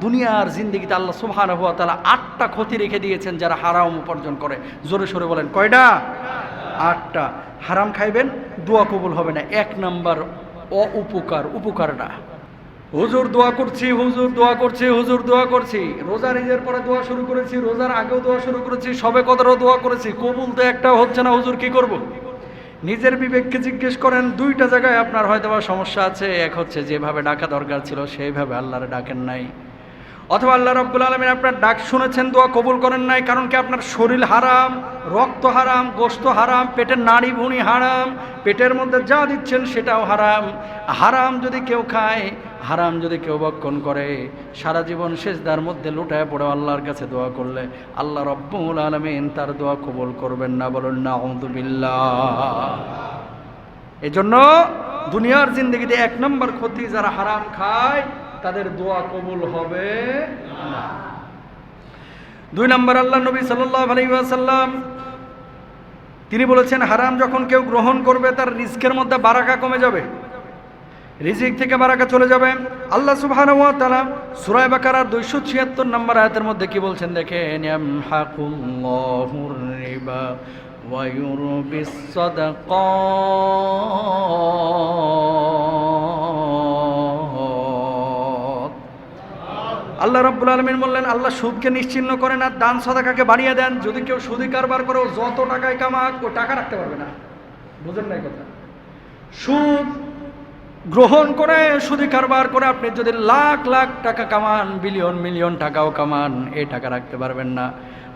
দুনিয়ার জিন্দিগিতে আল্লাহ সুবহান হুয়া তালা আটটা ক্ষতি রেখে দিয়েছেন যারা হারাম উপার্জন করে। জোরে সোরে বলেন, কয়টা? আটটা। হারাম খাইবেন, দোয়া কবুল হবে না। এক নাম্বার অউপকার উপকারটা হুজুর দোয়া করছি, হুজুর দোয়া করছি, হুজুর দোয়া করছি। রোজার ঈদের পরে দোয়া শুরু করেছি, রোজার আগেও দোয়া শুরু করেছি, সবে কদরও দোয়া করেছি। কবুল তো একটাও হচ্ছে না, হুজুর কি করব। নিজের বিবেককে জিজ্ঞেস করেন, দুইটা জায়গায় আপনার হয়তো সমস্যা আছে। এক হচ্ছে যেভাবে ডাকা দরকার ছিল, সেইভাবে আল্লাহরে ডাকেন নাই। অথবা আল্লাহ রব্বুল আলমিন আপনার ডাক শুনেছেন, দোয়া কবুল করেন নাই, কারণ কি আপনার শরীর হারাম, রক্ত হারাম, গোস্ত হারাম, পেটের নাড়ি ভুঁড়ি হারাম, পেটের মধ্যে যা দিচ্ছেন সেটাও হারাম। হারাম যদি কেউ খায়, হারাম যদি কেউ বক্ষণ করে, সারা জীবন শেষ শেষদার মধ্যে লুটায় পড়ে আল্লাহর কাছে দোয়া করলে আল্লাহ রব্বুল আলমিন তার দোয়া কবুল করবেন না বলুন না আহমদুবিল্লাহ এজন্য দুনিয়ার জিন্দগিতে এক নম্বর ক্ষতি যারা হারাম খায় তাদের দোয়া কবুল হবে দুই নম্বর আল্লাহ নবী আলাইসাল্লাম তিনি বলেছেন, হারাম যখন কেউ গ্রহণ করবে, তার রিস্কের মধ্যে বারাকা কমে যাবে। রিজিক থেকে বারাকা চলে যাবে। আল্লাহ সুবহানাহু ওয়া তাআলা সূরা বাকারার 276 নম্বর আয়াতের মধ্যে কি বলছেন? দেখেন ইয়ামহাকুল্লাহুর রিবা আল্লাহ রাব্বুল আলমিন বললেন, আল্লাহ সুদকে নিশ্চিহ্ন করেন আর দান সদাকাকে বাড়িয়ে দেন। যদি কেউ সুদি কারবার করে যত টাকায় কামাক, ও টাকা রাখতে পারবে না। বুঝেন নাই কথা? সুদ গ্রহণ করে, সুদি কারবার করে, আপনি যদি লাখ লাখ টাকা কামান, বিলিয়ন মিলিয়ন টাকাও কামান, এই টাকা রাখতে পারবেন না।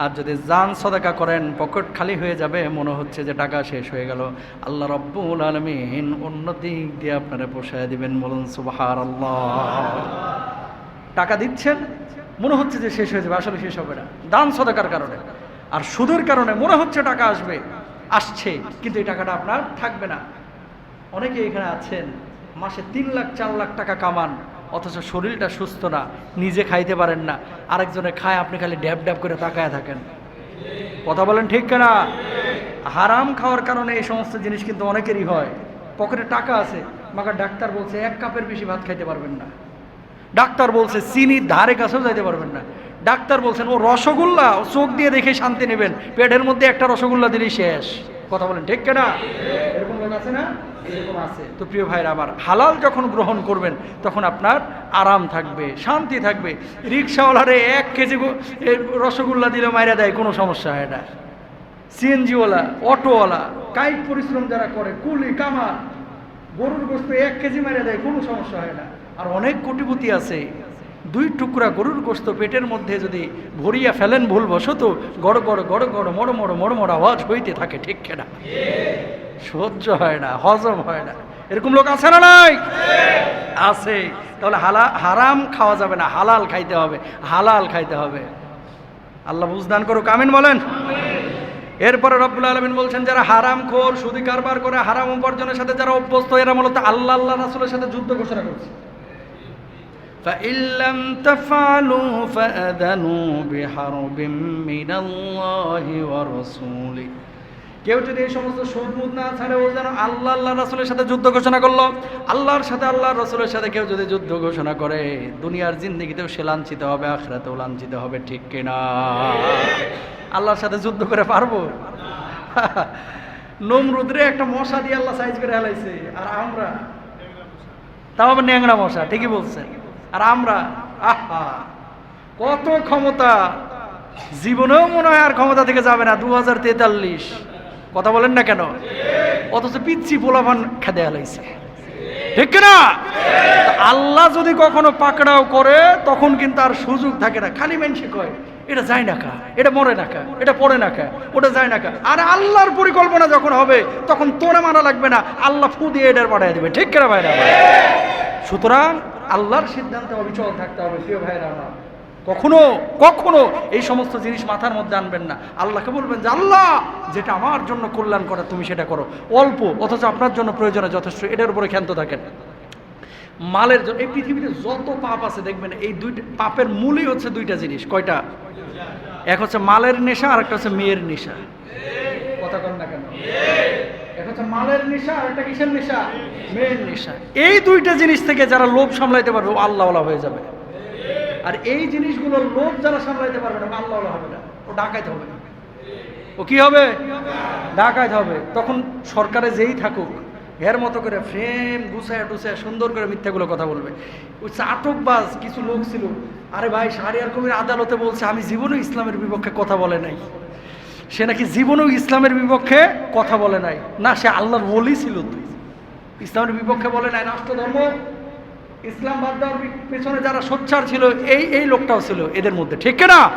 আর যদি জান সদাকা করেন, পকেট খালি হয়ে যাবে, মনে হচ্ছে যে টাকা শেষ হয়ে গেল। আল্লাহ রব্বুল আলমিন অন্য দিক দিয়ে আপনারা পোষায় দিবেন, বলুন সুবাহার টাকা দিচ্ছেন, মনে হচ্ছে যে শেষ হয়ে যাবে, আসলে শেষ হবে না। দান সদাকার কারণে। আর সুদের কারণে মনে হচ্ছে টাকা আসবে, আসছে, কিন্তু এই টাকাটা আপনার থাকবে না। অনেকে এখানে আছেন, মাসে তিন লাখ, চার লাখ টাকা কামান, অথচ শরীরটা সুস্থ না, নিজে খাইতে পারেন না, আরেকজনে খায়, আপনি খালি ড্যাব ড্যাব করে তাকায় থাকেন। কথা বলেন ঠিক কেনা? হারাম খাওয়ার কারণে এই সমস্ত জিনিস কিন্তু অনেকেরই হয়। পকেটে টাকা আছে মাগার ডাক্তার বলছে, এক কাপের বেশি ভাত খাইতে পারবেন না। ডাক্তার বলছে, চিনির ধারে কাছেও যাইতে পারবেন না। ডাক্তার বলছেন, ও রসগোল্লা, ও চোখ দিয়ে দেখে শান্তি নেবেন। পেটের মধ্যে একটা রসগোল্লা দিলেই শেষ। কথা বলেন, ঠিক না এরকম আছে না? এরকম আছে। তো প্রিয় ভাইরা আমার, হালাল যখন গ্রহণ করবেন, তখন আপনার আরাম থাকবে, শান্তি থাকবে। রিক্সাওয়ালারে এক কেজি রসগোল্লা দিলে মাইরা দেয়, কোনো সমস্যা হয় না। সিএনজিওয়ালা, অটোওয়ালা, কায়িক পরিশ্রম যারা করে, কুলি কামার গরুর গোস্ত এক কেজি মেরে দেয়, কোনো সমস্যা হয় না। আর অনেক কোটিপতি আছে। দুই টুকরা গরুর গোস্ত পেটের মধ্যে যদি ভরিয়া ফেলেন ভুলবশত, গড় গড় গড় গড় মড় মড় মড় মড় আওয়াজ হইতে থাকে, ঠিক কেনা? সহ্য হয় না, হজম হয় না। এরকম লোক আছে না নাই? আছে। তাহলে হালা, হারাম খাওয়া যাবে না, হালাল খাইতে হবে, হালাল খাইতে হবে। আল্লাহ বুঝদান করুক, আমিন বলেন। এরপরে রব্বুল আলমিন বলছেন, যারা হারাম খোর, সুদি কারবার করে হারাম উপার্জনের সাথে যারা অভ্যস্ত, এরা মূলত আল্লাহ আল্লাহ রাসুলের সাথে যুদ্ধ ঘোষণা করছে। فإن لم تفعلوا فأذنوا بحرب من الله ورسوله কেউ যদি এই সমস্ত সুদ মুদ না ছাড়ে ও যেন আল্লাহ আল্লাহ রাসুলের সাথে যুদ্ধ ঘোষণা করলো আল্লাহর সাথে আল্লাহর রসুলের সাথে কেউ যদি যুদ্ধ ঘোষণা করে দুনিয়ার জিন্দিগিতেও সে লাঞ্ছিত হবে আখরাতেও লাঞ্ছিত হবে ঠিক কিনা আল্লাহর সাথে যুদ্ধ করে পারবো নমরুদ্রে একটা মশা দিয়ে আল্লাহ সাইজ করে হেলাইছে আর আমরা তাও আবার ন্যাংরা মশা ঠিকই বলছেন আর আমরা, আহা, কত ক্ষমতা। জীবনেও মনে হয় আর ক্ষমতা থেকে যাবে না দু হাজার তেতাল্লিশ। কথা বলেন না কেন? অথচ পিচ্ছি পোলাভান খেদে হালাইছে ঠিক না আল্লাহ যদি কখনো পাকড়াও করে, তখন কিন্তু আর সুযোগ থাকে না। খালি মেনসে কয়, এটা যায় না কা, এটা মরে না কা, এটা পড়ে না কা, ওটা যায় না কা। আর আল্লাহর পরিকল্পনা যখন হবে, তখন তোরে মারা লাগবে না। আল্লাহ ফু দিয়ে এটার পাঠিয়ে দেবে। ঠিক কেনা ভাইরা? সুতরাং আল্লাহর সিদ্ধান্তে অবিচল থাকতে হবে, প্রিয় ভাইরা আমার। কখনো কখনো এই সমস্ত জিনিস মাথার মধ্যে আনবেন না। আল্লাহকে বলবেন যে, আল্লাহ, যেটা আমার জন্য কল্যাণ করে, তুমি সেটা করো। অল্প, অথচ আপনার জন্য প্রয়োজনে যথেষ্ট, এটার উপরে ক্ষান্ত থাকেন। মালের জন্য এই পৃথিবীতে যত পাপ আছে, দেখবেন এই দুইটা, পাপের মূলই হচ্ছে দুইটা জিনিস। কয়টা? এক হচ্ছে মালের নেশা, আর একটা হচ্ছে মেয়ের নেশা। কথা কন না কেন? এক হচ্ছে মালের একটা কিসের নেশা? নেশা। এই দুইটা জিনিস থেকে যারা লোভ সামলাইতে পারবে, ও আল্লাহওয়ালা হয়ে যাবে। আর এই জিনিসগুলোর লোভ যারা সামলাইতে পারবে না আল্লাহ হবে না। ও ডাকাইতে হবে না। ও কি হবে? ডাকাইত হবে। তখন সরকারে যেই থাকুক এর মতো করে ফ্রেম গুছায় টুসায় সুন্দর করে মিথ্যাগুলো কথা বলবে। ওই চাটকবাজ কিছু লোক ছিল, আরে ভাই, শাহরিয়ার কবির আদালতে বলছে, আমি জীবনেও ইসলামের বিপক্ষে কথা বলে নাই। সে নাকি জীবনেও ইসলামের বিপক্ষে কথা বলে নাই। না, সে আল্লাহর বলি ছিল তুই ইসলামের বিপক্ষে বলে নাই রাষ্ট্র ধর্ম ইসলাম বাদ দেওয়ার পেছনে যারা সোচ্চার ছিল, এই এই লোকটাও ছিল এদের মধ্যে। ঠিক না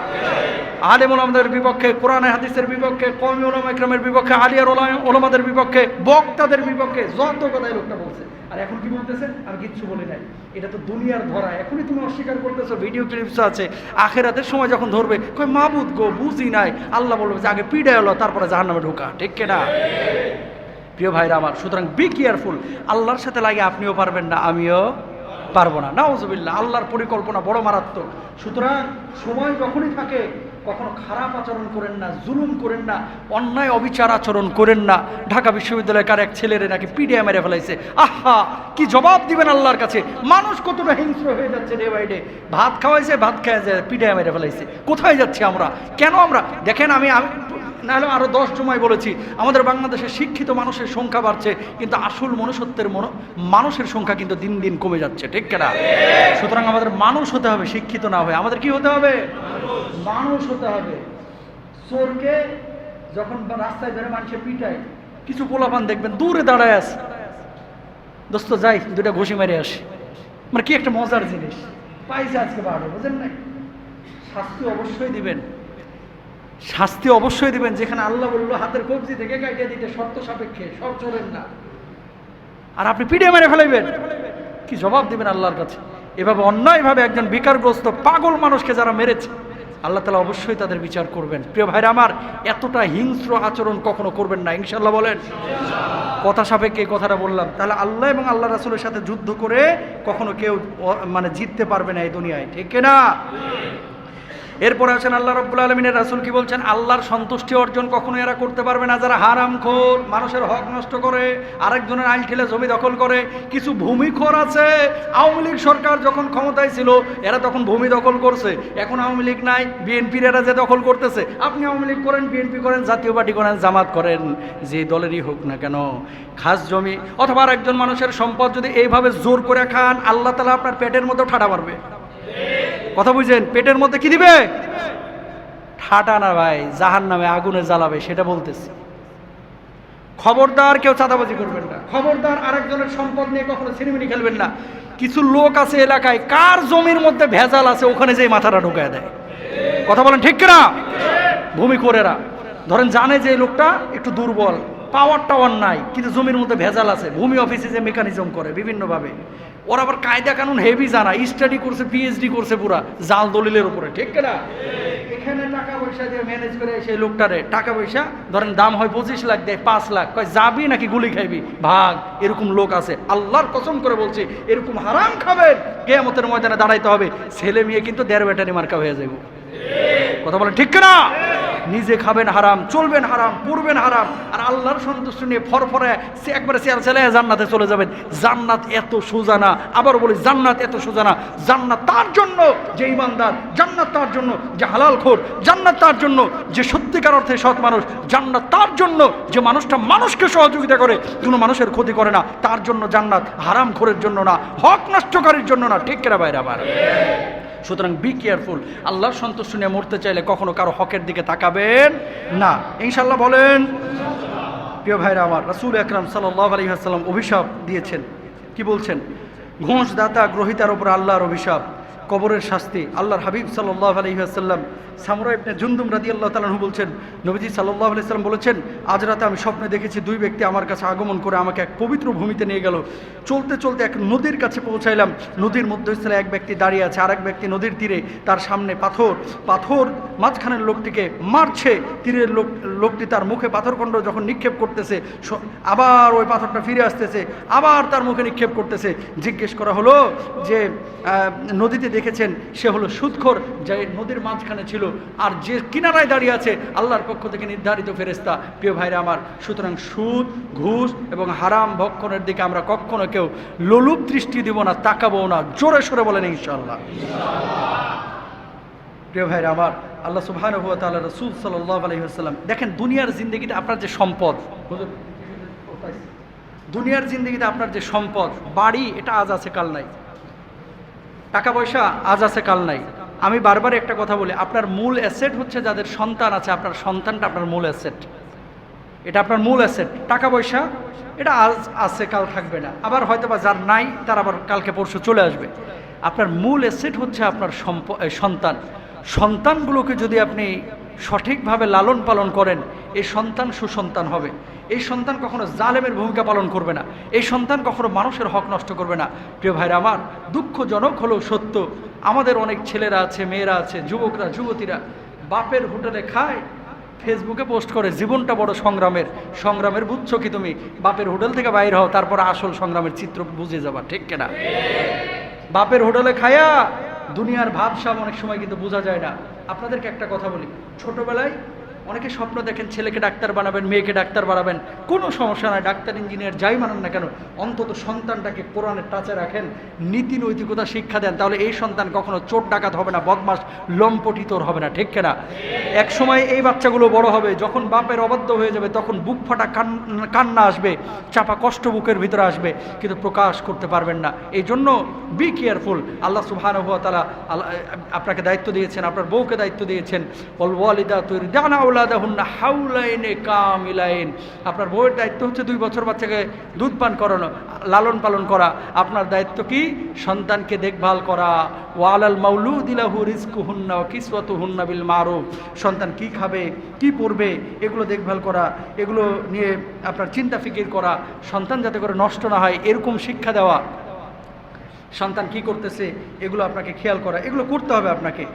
আলেম ওলামাদের বিপক্ষে, কোরআনে হাদিসের বিপক্ষে কমি ওলামা ইকরামের বিপক্ষে, আলিয়ার ওলামা- ওলামাদের বিপক্ষে, বক্তাদের বিপক্ষে, যত কথা এই লোকটা বলছে। আর এখন কি বলতেছে আমি কিচ্ছু বলি নাই। এটা তো দুনিয়ার ধরা। এখনই তুমি অস্বীকার করতেছো, ভিডিও ক্লিপস আছে। আখেরাতের সময় যখন ধরবে কই মাবুদ গো, বুঝি নাই। আল্লাহ বলবে যে, আগে পিড়ায় হলো, তারপরে জাহার নামে ঢোকা। ঠিক না প্রিয় ভাইরা আমার, সুতরাং বি কেয়ারফুল আল্লাহর সাথে লাগে আপনিও পারবেন না, আমিও পারব না। নাউজুবিল্লাহ, আল্লাহর পরিকল্পনা বড় মারাত্মক। সুতরাং সময় যখনই থাকে কখনো খারাপ আচরণ করেন না, জুলুম করেন না, অন্যায় অবিচার আচরণ করেন না। ঢাকা বিশ্ববিদ্যালয়কার এক ছেলের নাকি পিডিয়া মেরে ফেলাইছে। আহা, কি জবাব দিবেন আল্লাহর কাছে? মানুষ কতটা হিংস্র হয়ে যাচ্ছে ডে বাই ডে ভাত খাওয়াইছে, ভাত খাওয়া যায় পিডিয়া মেরে ফেলাইছে। কোথায় যাচ্ছি আমরা? কেন আমরা? দেখেন আমি আমি নাহলে আরও দশ জমায় বলেছি, আমাদের বাংলাদেশে শিক্ষিত মানুষের সংখ্যা বাড়ছে, কিন্তু আসল মনুষ্যত্বের মনো মানুষের সংখ্যা কিন্তু দিন দিন কমে যাচ্ছে, ঠিক কেনা সুতরাং আমাদের মানুষ হতে হবে, শিক্ষিত না হয়ে। আমাদের কি হতে হবে? মানুষ হতে হবে। চোরকে যখন রাস্তায় ধরে মানুষের পিটায়, কিছু পোলাপান দেখবেন, দূরে দাঁড়ায় আছে। দোস্ত, যাই দুটা ঘুষি মেরে আসি। মানে কি একটা মজার জিনিস। পাইছে আজকে বাড়ো বুঝেন না শাস্তি অবশ্যই দিবেন। শাস্তি অবশ্যই দিবেন, যেখানে আল্লাহ বলল, হাতের কবজি থেকে কাটিয়ে দিতে শর্ত সাপেক্ষে সব চলেন না। আর আপনি পিডিয়ে মেরে ফেলাইবেন। কি জবাব দিবেন আল্লাহর কাছে? এভাবে অন্যায়ভাবে একজন বিকারগ্রস্ত পাগল মানুষকে যারা মেরেছে, আল্লাহ তালা অবশ্যই তাদের বিচার করবেন। প্রিয় ভাইরা আমার, এতটা হিংস্র আচরণ কখনো করবেন না ইনশাল্লাহ বলেন। কথা সাপেক্ষে এই কথাটা বললাম। তাহলে আল্লাহ এবং আল্লাহ রাসুলের সাথে যুদ্ধ করে কখনো কেউ মানে জিততে পারবে না এই দুনিয়ায়, ঠিক না এরপরে আছেন আল্লাহ রব্বুল আলমিনের রাসুল কি বলছেন? আল্লাহর সন্তুষ্টি অর্জন কখনো এরা করতে পারবে না। যারা হারাম খোর, মানুষের হক নষ্ট করে, আরেকজনের আইল ঠেলে জমি দখল করে, কিছু ভূমিখোর আছে। আওয়ামী লীগ সরকার যখন ক্ষমতায় ছিল, এরা তখন ভূমি দখল করছে। এখন আওয়ামী লীগ নাই, বিএনপির এরা যে দখল করতেছে। আপনি আওয়ামী লীগ করেন, বিএনপি করেন, জাতীয় পার্টি করেন, জামাত করেন, যে দলেরই হোক না কেন। খাস জমি, অথবা একজন মানুষের সম্পদ যদি এইভাবে জোর করে খান, আল্লাহ তালা আপনার পেটের মধ্যেও ঠাটা মারবে। কথা বুঝছেন? পেটের মধ্যে কি দিবে? ঠাটা না ভাই জাহান নামে আগুনে জ্বালাবে, সেটা বলতেছি। খবরদার কেউ চাঁদাবাজি করবেন না। খবরদার আরেকজনের সম্পদ নিয়ে কখনো ছিনিমিনি খেলবেন না। কিছু লোক আছে এলাকায়, কার জমির মধ্যে ভেজাল আছে, ওখানে যেই মাথাটা ঢুকায় দেয়। কথা বলেন ঠিক না ভূমি করেরা ধরেন জানে যে লোকটা একটু দুর্বল পাওয়ার টাওয়ার নাই, কিন্তু জমির মধ্যে ভেজাল আছে, ভূমি অফিসে যে মেকানিজম করে, বিভিন্নভাবে। ওরা আবার কায়দা কানুন হেভি জানা স্টাডি করছে পিএইচডি করছে পুরা, জাল দলিলের উপরে, ঠিক না এখানে টাকা পয়সা দিয়ে ম্যানেজ করে সেই লোকটারে, টাকা পয়সা, ধরেন দাম হয় পঁচিশ লাখ দেয় পাঁচ লাখ, কয় যাবি নাকি গুলি খাইবি? ভাগ, এরকম লোক আছে। আল্লাহর কসম করে বলছে, এরকম হারাম খাবেন। কেয়ামতের ময়দানে দাঁড়াইতে হবে। ছেলে মেয়ে কিন্তু দেড় ব্যাটারি মার্কা হয়ে যাবে কথা বলেন ঠিক না নিজে খাবেন হারাম, চলবেন হারাম, পড়বেন হারাম। আর আল্লাহর সন্তুষ্ট নিয়ে ফরফরে সে একবারে চেয়ার ছেলে জান্নাতে চলে যাবেন। জান্নাত এত সোজা না। আবার বলি, জান্নাত এত সোজা না। জান্নাত তার জন্য যে ইমানদার জান্নাত তার জন্য যে হালাল খোর, জান্নাত তার জন্য যে সত্যিকার অর্থে সৎ মানুষ, জান্নাত তার জন্য যে মানুষটা মানুষকে সহযোগিতা করে, কোনো মানুষের ক্ষতি করে না। তার জন্য জান্নাত হারাম খোরের জন্য না, হক নষ্টকারীর জন্য না। ঠিক কেনা বাইরে আবার সুতরাং বি কেয়ারফুল আল্লাহর সন্তুষ্ট নিয়ে মরতে চাইলে কখনো কারও হকের দিকে তাকাবেন না। ইনশাল্লাহ বলেন, প্রিয় ভাইরা আমার, রাসুল আকরাম সাল্লাহ আলী আসসালাম অভিশাপ দিয়েছেন। কি বলছেন? ঘোষ দাতা, গ্রহিতার ওপর আল্লাহর অভিশাপ। কবরের শাস্তি। আল্লাহর হাবিব সাল্লাহ আলহিহাসাল্লাম সামরা ইবনে জুন্দুম রাদি আল্লাহ তালাহু বলছেন, নবীজি সাল্লাহ আলাইসাল্লাম বলেছেন, আজ রাতে আমি স্বপ্নে দেখেছি দুই ব্যক্তি আমার কাছে আগমন করে আমাকে এক পবিত্র ভূমিতে নিয়ে গেল। চলতে চলতে এক নদীর কাছে পৌঁছাইলাম। নদীর মধ্যস্থলে এক ব্যক্তি দাঁড়িয়ে আছে আর এক ব্যক্তি নদীর তীরে, তার সামনে পাথর। পাথর মাঝখানের লোকটিকে মারছে। তীরের লোক, লোকটি তার মুখে পাথরখণ্ড যখন নিক্ষেপ করতেছে আবার ওই পাথরটা ফিরে আসতেছে, আবার তার মুখে নিক্ষেপ করতেছে। জিজ্ঞেস করা হলো যে নদীতে দেখেছেন, সে হলো সুদখোর যে নদীর মাঝখানে ছিল। আর যে কিনারায় দাঁড়িয়ে আছে, আল্লাহর পক্ষ থেকে নির্ধারিত ফেরেস্তা প্রিয় ভাইরা আমার, সুতরাং সুদ, ঘুষ এবং হারাম ভক্ষণের দিকে আমরা কখনো কেউ লোলুপ দৃষ্টি দিব না, তাকাবো না, জোরে সোরে বলেন ইনশাল্লাহ প্রিয় ভাইরা আমার, আল্লাহ তাআলা রাসূল সাল্লাল্লাহু আলাইহি ওয়াসাল্লাম, দেখেন দুনিয়ার জিন্দগিতে আপনার যে সম্পদ দুনিয়ার জিন্দগিতে আপনার যে সম্পদ, বাড়ি, এটা আজ আছে, কাল নাই। টাকা পয়সা আজ আছে, কাল নাই। আমি বারবার একটা কথা বলি, আপনার মূল অ্যাসেট হচ্ছে যাদের সন্তান আছে, আপনার সন্তানটা আপনার মূল অ্যাসেট এটা আপনার মূল অ্যাসেট টাকা পয়সা এটা আজ আছে, কাল থাকবে না। আবার হয়তো বা যার নাই, তার আবার কালকে পরশু চলে আসবে। আপনার মূল অ্যাসেট হচ্ছে আপনার সন্তান। সন্তানগুলোকে যদি আপনি সঠিকভাবে লালন পালন করেন এই সন্তান সুসন্তান হবে। এই সন্তান কখনো জালেমের ভূমিকা পালন করবে না। এই সন্তান কখনো মানুষের হক নষ্ট করবে না। প্রিয় ভাইরা আমার, দুঃখজনক হলেও সত্য, আমাদের অনেক ছেলেরা আছে, মেয়েরা আছে, যুবকরা, যুবতীরা বাপের হোটেলে খায়, ফেসবুকে পোস্ট করে, জীবনটা বড় সংগ্রামের। সংগ্রামের বুঝছ কি তুমি? বাপের হোটেল থেকে বাইর হও, তারপর আসল সংগ্রামের চিত্র বুঝে যাবা, ঠিক কেনা? বাপের হোটেলে খায়া দুনিয়ার ভাবসাব অনেক সময় কিন্তু বোঝা যায় না। আপনাদেরকে একটা কথা বলি, ছোটবেলায় অনেকে স্বপ্ন দেখেন ছেলেকে ডাক্তার বানাবেন, মেয়েকে ডাক্তার বানাবেন। কোনো সমস্যা নয় ডাক্তার, ইঞ্জিনিয়ার যাই মানান না কেন, অন্তত সন্তানটাকে কোরআনের টাচে রাখেন, নীতি নৈতিকতা শিক্ষা দেন, তাহলে এই সন্তান কখনো চোট ডাকাত হবে না বদমাস লম্পটিতর হবে না, ঠিক কেনা? এক সময় এই বাচ্চাগুলো বড় হবে, যখন বাপের অবাধ্য হয়ে যাবে, তখন বুক ফাটা কান- কান্না আসবে, চাপা কষ্ট বুকের ভিতরে আসবে, কিন্তু প্রকাশ করতে পারবেন না। এই জন্য বি কেয়ারফুল আল্লাহ সুবহানাহু ওয়া তাআলা আল্লাহ আপনাকে দায়িত্ব দিয়েছেন, আপনার বউকে দায়িত্ব দিয়েছেন ওয়াল ওয়ালিদা তৈরি দানা আউলাদাহুন্না হাউলাইনে কামিলাইন। আপনার বউয়ের দায়িত্ব হচ্ছে দুই বছর বাচ্চাকে দুধ পান করানো, লালন পালন করা। আপনার দায়িত্ব কি? সন্তানকে দেখভাল করা। ওয়ালাল মাউলুদিলাহু রিজকুহুন্না ওয়া কিসওয়াতুহুন্না বিল মারুফ। সন্তান কি খাবে, কি পড়বে, এগুলো দেখভাল করা, এগুলো নিয়ে আপনার চিন্তা ফিকির করা। সন্তান যাতে করে নষ্ট না হয়, এরকম শিক্ষা দেওয়া। সন্তান কি করতেছে, এগুলো আপনাকে খেয়াল করা, এগুলো করতে হবে আপনাকে।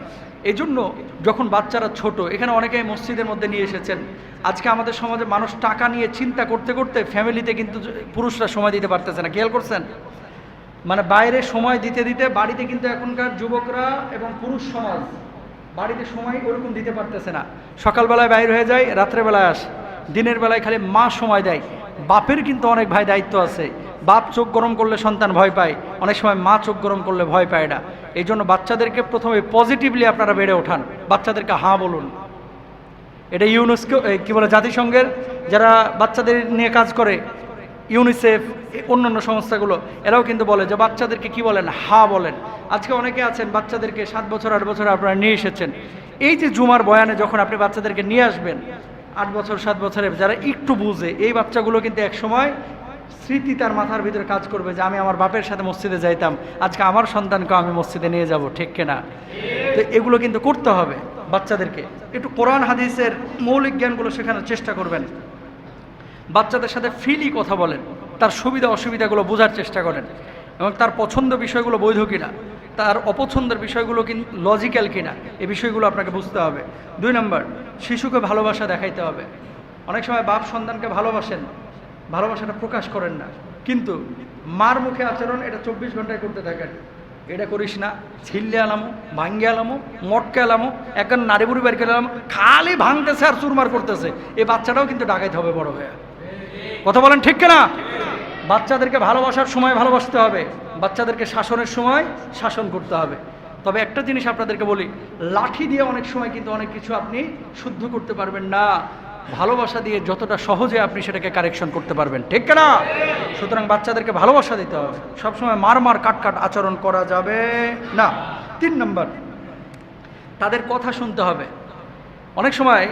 এই জন্য যখন বাচ্চারা ছোট, এখানে অনেকে মসজিদের মধ্যে নিয়ে এসেছেন, আজকে আমাদের সমাজে মানুষ টাকা নিয়ে চিন্তা করতে করতে ফ্যামিলিতে কিন্তু পুরুষরা সময় দিতে পারতেছে না। খেয়াল করছেন? মানে বাইরে সময় দিতে দিতে বাড়িতে কিন্তু এখনকার যুবকরা এবং পুরুষ সমাজ বাড়িতে সময় ওরকম দিতে পারতেছে না। সকালবেলায় বাইর হয়ে যায়, রাত্রেবেলায় আসে। দিনের বেলায় খালি মা সময় দেয়। বাপের কিন্তু অনেক ভাই দায়িত্ব আছে। বাপ চোখ গরম করলে সন্তান ভয় পায়, অনেক সময় মা চোখ গরম করলে ভয় পায় না। এই জন্য বাচ্চাদেরকে প্রথমে পজিটিভলি আপনারা বেড়ে ওঠান। বাচ্চাদেরকে হাঁ বলুন। এটা ইউনেস্কো কি বলে, জাতিসংঘের যারা বাচ্চাদের নিয়ে কাজ করে, ইউনিসেফ, অন্যান্য সংস্থাগুলো, এরাও কিন্তু বলে যে বাচ্চাদেরকে কি বলেন? হা বলেন। আজকে অনেকে আছেন বাচ্চাদেরকে সাত বছর, আট বছর আপনারা নিয়ে এসেছেন। এই যে জুমার বয়ানে যখন আপনি বাচ্চাদেরকে নিয়ে আসবেন, আট বছর, সাত বছরে যারা একটু বুঝে, এই বাচ্চাগুলো কিন্তু এক সময় স্মৃতি তার মাথার ভিতরে কাজ করবে যে আমি আমার বাপের সাথে মসজিদে যাইতাম। আজকে আমার সন্তানকে আমি মসজিদে নিয়ে যাব, ঠিক কিনা? তো এগুলো কিন্তু করতে হবে বাচ্চাদেরকে। একটু কোরআন, হাদিসের মৌলিক জ্ঞানগুলো শেখানোর চেষ্টা করবেন। বাচ্চাদের সাথে ফ্রিলি কথা বলেন। তার সুবিধা, অসুবিধাগুলো বোঝার চেষ্টা করেন। এবং তার পছন্দ বিষয়গুলো বৈধ কিনা? তার অপছন্দের বিষয়গুলো কিন লজিক্যাল কিনা? এই বিষয়গুলো আপনাকে বুঝতে হবে। দুই নম্বর, শিশুকে ভালোবাসা দেখাইতে হবে। অনেক সময় বাপ সন্তানকে ভালোবাসেন ভালোবাসাটা প্রকাশ করেন না। কিন্তু মার মুখে আচরণ এটা চব্বিশ ঘন্টায় করতে থাকেন। এটা করিস না, ছিল্লে আলামো, ভাঙ্গে আলামো, মটকে আলামো এখন নারী বুড়ি বের আলামো, খালি ভাঙতেছে আর চুরমার করতেছে। এই বাচ্চাটাও কিন্তু ডাকাইতে হবে বড় হয়ে। কথা বলেন ঠিক না বাচ্চাদেরকে ভালোবাসার সময় ভালোবাসতে হবে। বাচ্চাদেরকে শাসনের সময় শাসন করতে হবে। তবে একটা জিনিস আপনাদেরকে বলি, লাঠি দিয়ে অনেক সময় কিন্তু অনেক কিছু আপনি শুদ্ধ করতে পারবেন না। ভালোবাসা দিয়ে যতটা সহজে আপনি সেটাকে কারেকশন করতে পারবেন। ঠিক না সুতরাং বাচ্চাদেরকে ভালোবাসা দিতে হবে। সবসময় মার মার কাট কাট আচরণ করা যাবে না। তিন নম্বর, তাদের কথা শুনতে হবে। অনেক সময়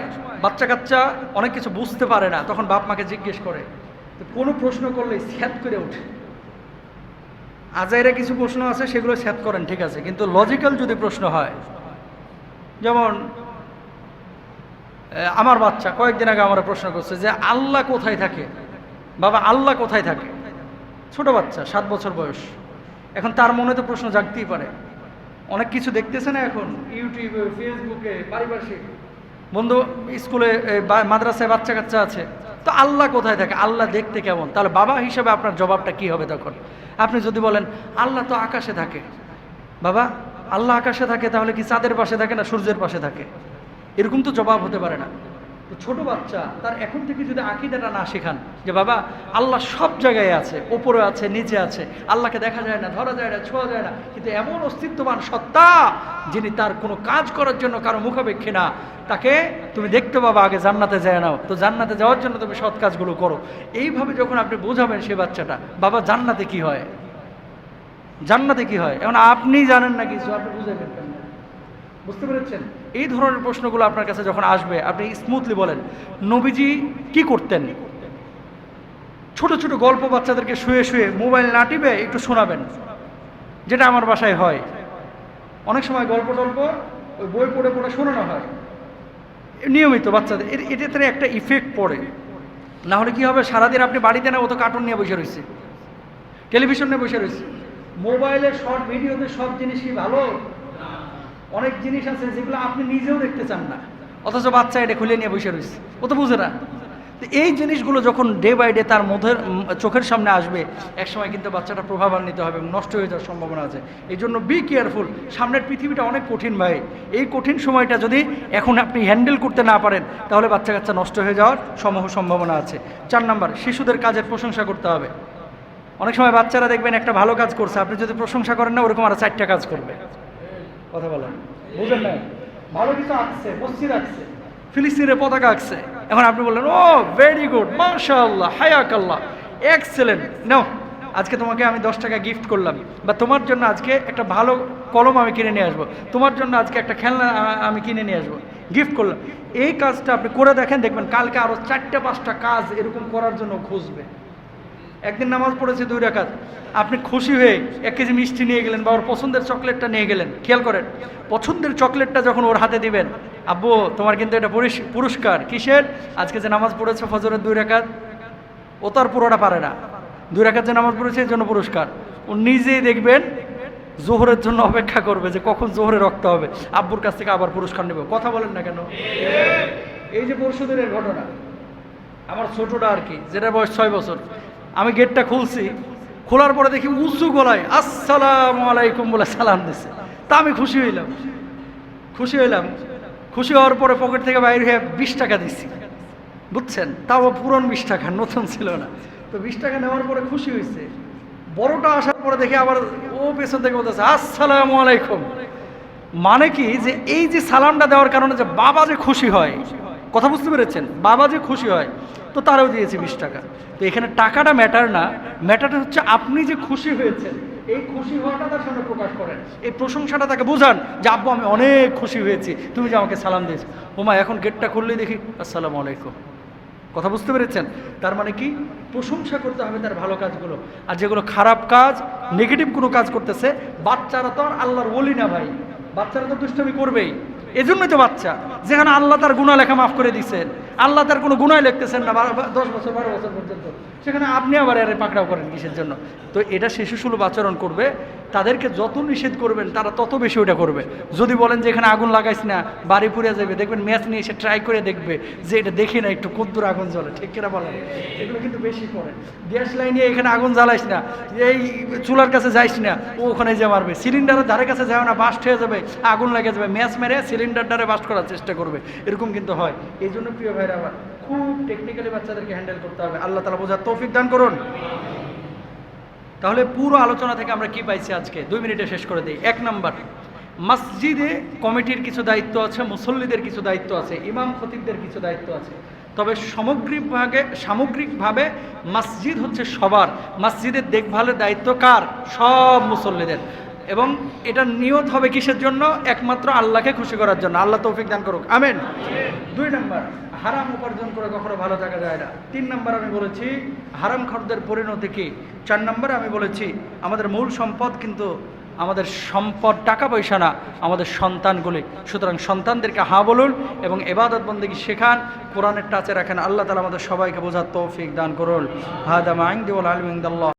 বাচ্চা কাচ্চা অনেক কিছু বুঝতে পারে না, তখন বাপ মাকে জিজ্ঞেস করে কোনো প্রশ্ন করলে স্যাত করে ওঠে? আজাইরা কিছু প্রশ্ন আছে, সেগুলো স্যাত করেন, ঠিক আছে। কিন্তু লজিক্যাল যদি প্রশ্ন হয়, যেমন আমার বাচ্চা কয়েকদিন আগে আমার প্রশ্ন করছে যে আল্লাহ কোথায় থাকে? বাবা, আল্লাহ কোথায় থাকে? ছোট বাচ্চা, সাত বছর বয়স। এখন তার মনে তো প্রশ্ন জাগতেই পারে। অনেক কিছু দেখতেছে না এখন ইউটিউবে ফেসবুকে পারিপার্শ্বিক। বন্ধু, স্কুলে মাদ্রাসায় বাচ্চা কাচ্চা আছে। তো আল্লাহ কোথায় থাকে? আল্লাহ দেখতে কেমন? তাহলে বাবা হিসেবে আপনার জবাবটা কি হবে তখন? আপনি যদি বলেন, আল্লাহ তো আকাশে থাকে। বাবা, আল্লাহ আকাশে থাকে, তাহলে কি চাঁদের পাশে থাকে না সূর্যের পাশে থাকে? এরকম তো জবাব হতে পারে না। ছোট বাচ্চা, তার এখন থেকে যদি আকিদাটা না শেখান, যে বাবা, আল্লাহ সব জায়গায় আছে, ওপরে আছে, নিচে আছে, আল্লাহকে দেখা যায় না, ধরা যায় না, ছোঁয়া যায় না, কিন্তু এমন অস্তিত্ববান সত্তা যিনি তার কোনো কাজ করার জন্য কারও মুখাপেক্ষী না, তাকে তুমি দেখতে পাবা, আগে জান্নাতে যায় নাও। তো জান্নাতে যাওয়ার জন্য তুমি সৎ কাজগুলো করো। এইভাবে যখন আপনি বোঝাবেন সে বাচ্চাটা, বাবা, জান্নাতে কি হয়? জান্নাতে কি হয়? এখন আপনি জানেন না কিছু, আপনি বুঝাবেন কেমনে? বুঝতে পেরেছেন? এই ধরনের প্রশ্নগুলো আপনার কাছে যখন আসবে, আপনি স্মুথলি বলেন, নবীজি কি করতেন? ছোট ছোট গল্প বাচ্চাদেরকে শুয়ে শুয়ে মোবাইল না টিপে একটু শোনাবেন, যেটা আমার বাসায় হয়। অনেক সময় গল্প টল্প ওই বই পড়ে পড়ে শোনানো হয়। নিয়মিত বাচ্চাদের এটাতে একটা ইফেক্ট পড়ে। না হলে কি হবে, সারাদিন আপনি বাড়িতে না, ও তো কার্টুন নিয়ে বসে রয়েছে। টেলিভিশন নিয়ে বসে রয়েছে। মোবাইলের শর্ট ভিডিওতে সব জিনিসই ভালো। অনেক জিনিস আছে যেগুলো আপনি নিজেও দেখতে চান না। অথচ বাচ্চা এটা খুলে নিয়ে বসে রয়েছে। ও তো বুঝে না। এই জিনিসগুলো যখন ডে বাই ডে তার মধ্যে চোখের সামনে আসবে, একসময় কিন্তু বাচ্চাটা প্রভাবান্বিত হবে এবং নষ্ট হয়ে যাওয়ার সম্ভাবনা আছে। এই জন্য বি কেয়ারফুল সামনের পৃথিবীটা অনেক কঠিন ভাই। এই কঠিন সময়টা যদি এখন আপনি হ্যান্ডেল করতে না পারেন, তাহলে বাচ্চা কাচ্চা নষ্ট হয়ে যাওয়ার সমূহ সম্ভাবনা আছে। চার নাম্বার শিশুদের কাজের প্রশংসা করতে হবে। অনেক সময় বাচ্চারা দেখবেন একটা ভালো কাজ করছে, আপনি যদি প্রশংসা করেন না, ওরকম আরও চারটা কাজ করবে। কথা বলেন বুঝেন না ভালো কিছু আঁকছে, মসজিদ আঁকছে, ফিলিস্তিনের পতাকা আঁকছে। এখন আপনি বললেন, ও ভেরি গুড মাশাআল্লাহ হায়াক আল্লাহ এক্সেলেন্ট নাও আজকে তোমাকে আমি দশ টাকা গিফট করলাম। বা তোমার জন্য আজকে একটা ভালো কলম আমি কিনে নিয়ে আসব। তোমার জন্য আজকে একটা খেলনা আমি কিনে নিয়ে আসব। গিফট করলাম। এই কাজটা আপনি করে দেখেন, দেখবেন কালকে আরও চারটে, পাঁচটা কাজ এরকম করার জন্য খুঁজবে। একদিন নামাজ পড়েছে দুই রাকাত। আপনি খুশি হয়ে এক কেজি মিষ্টি নিয়ে গেলেন বা ওর পছন্দের চকলেটটা নিয়ে গেলেন, খেয়াল করেন, পছন্দের চকলেটটা যখন ওর হাতে দিবেন, আব্বু, তোমার কিন্তু এটা পুরস্কার, কিসের? আজকে যে নামাজ পড়েছে ফজরের দুই রাকাত, ও তার পুরোটা পারে না। দুই রাকাত যে নামাজ পড়েছে এর জন্য পুরস্কার। ও নিজেই দেখবেন, জোহরের জন্য অপেক্ষা করবে যে কখন জোহরে রক্ত হবে। আব্বুর কাছ থেকে আবার পুরস্কার নেবে। কথা বলেন না কেন? এই যে পরশু দিনের ঘটনা, আমার ছোটটা আর কি যেটা বয়স ছয় বছর আমি গেটটা খুলছি। খোলার পরে দেখি উঁচু গলায়, আসসালামু আলাইকুম বলে সালাম দিছে। তা আমি খুশি হইলাম। খুশি হইলাম। খুশি হওয়ার পরে পকেট থেকে বাইরে হয়ে বিশ টাকা দিছি। বুঝছেন? তাও পুরন বিশ টাকা, নতুন ছিল না। তো বিশ টাকা নেওয়ার পরে খুশি হয়েছে বড়টা আসার পরে দেখে আবার ও পেছন থেকে বলতেছে, আসসালামু আলাইকুম। মানে কি যে এই যে সালামটা দেওয়ার কারণে যে বাবা যে খুশি হয়, কথা বুঝতে পেরেছেন? বাবা যে খুশি হয় তো তারাও দিয়েছে বিশ টাকা। তো এখানে টাকাটা ম্যাটার না। ম্যাটারটা হচ্ছে আপনি যে খুশি হয়েছেন, এই খুশি হওয়াটা তার সামনে প্রকাশ করেন এই প্রশংসাটা তাকে বোঝান যে, আব্বু, আমি অনেক খুশি হয়েছি। তুমি যে আমাকে সালাম দিয়েছ। ওমা এখন গেটটা খুললেই দেখি, আসসালামু আলাইকুম। কথা বুঝতে পেরেছেন? তার মানে কি? প্রশংসা করতে হবে তার ভালো কাজগুলো। আর যেগুলো খারাপ কাজ নেগেটিভ কোনো কাজ করতেছে, বাচ্চারা তো আর আল্লাহর বলি না ভাই। বাচ্চারা তো দুষ্টমি করবেই। এজন্যই তো বাচ্চা। যেখানে আল্লাহ তার গুণা লেখা মাফ করে দিচ্ছেন আল্লাহ তার কোনো গুণাই লিখতেছেন না দশ বছর, বারো বছর পর্যন্ত। সেখানে আপনি আবার এর পাকড়াও করেন কিসের জন্য? তো এটা শিশু সুলভ আচরণ করবে, তাদেরকে যত নিষেধ করবেন, তারা তত বেশি ওটা করবে। যদি বলেন যে এখানে আগুন লাগাইস না, বাড়ি পুড়ে যাবে, দেখবেন ম্যাচ নিয়ে এসে ট্রাই করে দেখবে যে এটা দেখি না, একটু কদ্দুর আগুন জ্বলে। ঠিক কিনা বলেন? এগুলো কিন্তু বেশি করে। গ্যাস লাইনে এখানে আগুন জ্বালাইস না, এই চুলার কাছে যাইস না, ও ওখানে যে মারবে। সিলিন্ডারের ধারে কাছে যাও না, বাস্ট হয়ে যাবে, আগুন লেগে যাবে। ম্যাচ মেরে সিলিন্ডারটারে বাস্ট করার চেষ্টা করবে। এরকম কিন্তু হয়। এই জন্য প্রিয় ভাইরা আবার খুব টেকনিক্যালি বাচ্চাদেরকে হ্যান্ডেল করতে হবে। আল্লাহ তালা বোঝার তৌফিক দান করুন। তাহলে পুরো আলোচনা থেকে আমরা কি পাইছি আজকে? দুই মিনিটে শেষ করে দিই। এক নম্বর, মসজিদে কমিটির কিছু দায়িত্ব আছে, মুসল্লিদের কিছু দায়িত্ব আছে, ইমাম খতিবদের কিছু দায়িত্ব আছে। তবে সামগ্রিকভাবে সামগ্রিকভাবে মসজিদ হচ্ছে সবার। মসজিদের দেখভালের দায়িত্ব কার? সব মুসল্লিদের। এবং এটা নিয়ত হবে কিসের জন্য? একমাত্র আল্লাহকে খুশি করার জন্য। আল্লাহ তৌফিক দান করুক। আমেন। দুই নম্বর হারাম উপার্জন করে কখনো ভালো থাকা যায় না। তিন নম্বর আমি বলেছি, হারাম খরদের পরিণতি কি? চার নম্বর আমি বলেছি, আমাদের মূল সম্পদ কিন্তু আমাদের সম্পদ টাকা পয়সা না, আমাদের সন্তানগুলি। সুতরাং সন্তানদেরকে হা বলুন এবং এবাদত বন্দিকে শেখান, কোরআনের টাচে রাখেন। আল্লাহ তালা আমাদের সবাইকে বোঝার তৌফিক দান করুন। হাদাম আইন দিউল আলমিন্দাল্লাহ